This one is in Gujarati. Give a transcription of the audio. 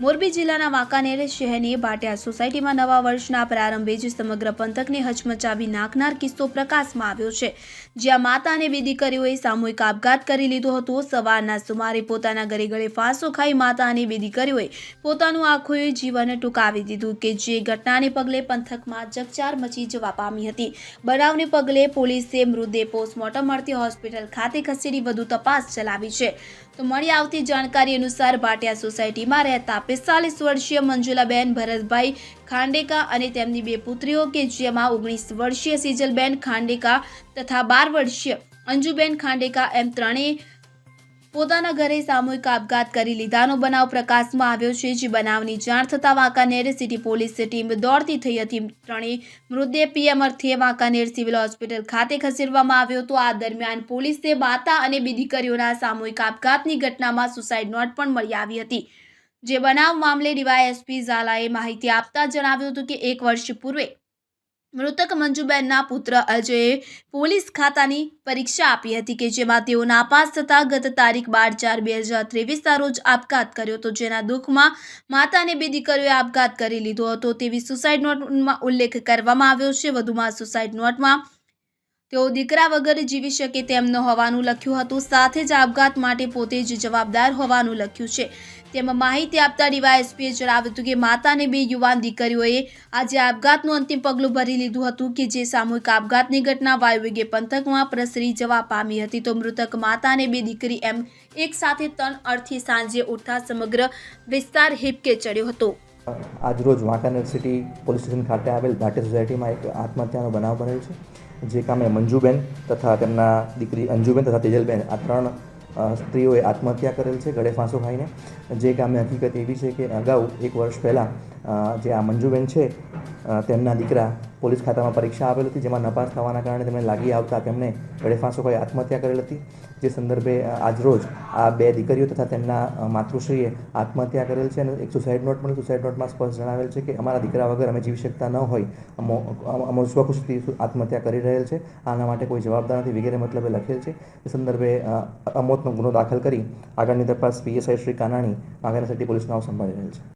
મોરબી જિલ્લાના વાંકાનેર શહેરની ભાટિયા સોસાયટીમાં નવા વર્ષના પ્રારંભે જ સમગ્ર પંથકને હચમચાવી નાખનાર કિસ્સો પ્રકાશમાં આવ્યો છે. જ્યાં માતા અને બે દીકરીઓએ સામૂહિક આપઘાત કરી લીધો હતો. સવારના સુમારે પોતાના ઘરે ગળે ફાંસો ખાઈ માતા અને બે દીકરીઓએ પોતાનું આખું જીવન ટૂંકાવી દીધું કે જે ઘટનાને પગલે પંથકમાં ચકચાર મચી જવા પામી હતી. બનાવને પગલે પોલીસે મૃતદેહ પોસ્ટમોર્ટમ અર્થે હોસ્પિટલ ખાતે ખસેડી વધુ તપાસ ચલાવી છે. તો મળી આવતી જાણકારી અનુસાર ભાટિયા સોસાયટીમાં રહેતા પિસ્તાલીસ વર્ષીય મંજુલાબેન ભરતભાઈ ખાંડેકા અને તેમની બે પુત્રીઓ કે જેમાં ઓગણીસ વર્ષીય સિજલબેન ખાંડેકા તથા બાર વર્ષીય અંજુબેન ખાંડેકા એમ ત્રણેય પોતાના ઘરે સામૂહિક આપઘાત કરી લીધાનો બનાવ પ્રકાશમાં આવ્યો છે, જે બનાવની જાણ થતાં વાંકાનેર સિટી પોલીસ ટીમ દોડતી થઈ હતી. ત્રણેય મૃતદેહ પીએમ અર્થે વાંકાનેર સિવિલ હોસ્પિટલ ખાતે ખસેડવામાં આવ્યો હતો. આ દરમિયાન પોલીસે માતા અને બે દીકરીઓના સામૂહિક આપઘાતની ઘટનામાં સુસાઇડ નોટ પણ મળી આવી હતી. જે બનાવ મામલે ડીવાયએસપી ઝાલાએ માહિતી આપતા જણાવ્યું હતું કે એક વર્ષ પૂર્વે મૃતક મંજુબેનના પુત્ર અજયે પોલીસ ખાતાની પરીક્ષા આપી હતી કે જેમાં તેઓ નાપાસ થતા ગત તારીખ બાર ચાર બે હજાર ત્રેવીસના રોજ આપઘાત કર્યો હતો. જેના દુઃખમાં માતા અને બે દીકરીઓએ આપઘાત કરી લીધો હતો. તેવી સુસાઇડ નોટમાં ઉલ્લેખ કરવામાં આવ્યો છે. વધુમાં સુસાઇડ નોટમાં તેઓ દીકરા વગર જીવી શકે તેમ ન હોવાનું લખ્યું હતું. સાથે જ આપઘાત માટે પોતે જ જવાબદાર હોવાનું લખ્યું છે. તેમાં માહિતી આપતા ડીવાયએસપીએ જણાવ્યું હતું કે માતાને બે યુવાન દીકરીઓએ આજે આપઘાતનું અંતિમ પગલું ભરી લીધું હતું કે જે સામૂહિક આપઘાતની ઘટના વાયુવેગે પંથકમાં પ્રસરી જવા પામી હતી. તો મૃતક માતાને બે દીકરી એમ એક સાથે ત્રણ અડથી સાંજે ઉઠતા સમગ્ર વિસ્તાર હિપકે ચડ્યો હતો. આજરોજ વાંકાનેર સિટી પોલીસ સ્ટેશન ખાતે આવેલ ભાટી સોસાયટીમાં એક આત્મહત્યાનો બનાવ બનેલ છે. જે કામે મંજુબેન તથા તેમના દીકરી અંજુબેન તથા તેજલબેન, આ ત્રણ સ્ત્રીઓએ આત્મહત્યા કરેલ છે ગળે ફાંસો ખાઈને. જે કામે હકીકત એવી છે કે અગાઉ એક વર્ષ પહેલાં જે આ મંજુબેન છે તેમના દીકરા પોલીસ ખાતામાં પરીક્ષા આપેલ હતી, જેમાં નપાસ થવાના કારણે તેમને લાગી આવતા તેમણે વડેફાંસો કોઈ આત્મહત્યા કરેલ હતી. જે સંદર્ભે આજરોજ આ બે દીકરીઓ તથા તેમના માતૃશ્રીએ આત્મહત્યા કરેલ છે અને એક સુસાઇડ નોટ પણ સુસાઇડ નોટમાં સ્પષ્ટ જણાવેલ છે કે અમારા દીકરા વગર અમે જીવી શકતા ન હોય. અમો સ્વખુશથી આત્મહત્યા કરી રહેલ છે. આના માટે કોઈ જવાબદાર નથી વગેરે મતલબે લખેલ છે. એ સંદર્ભે અમોતનો ગુનો દાખલ કરી આગળની તપાસ પીએસઆઈ શ્રી કાનાણી વાઘાના સિટી પોલીસ નાવ સંભાળી રહેલ છે.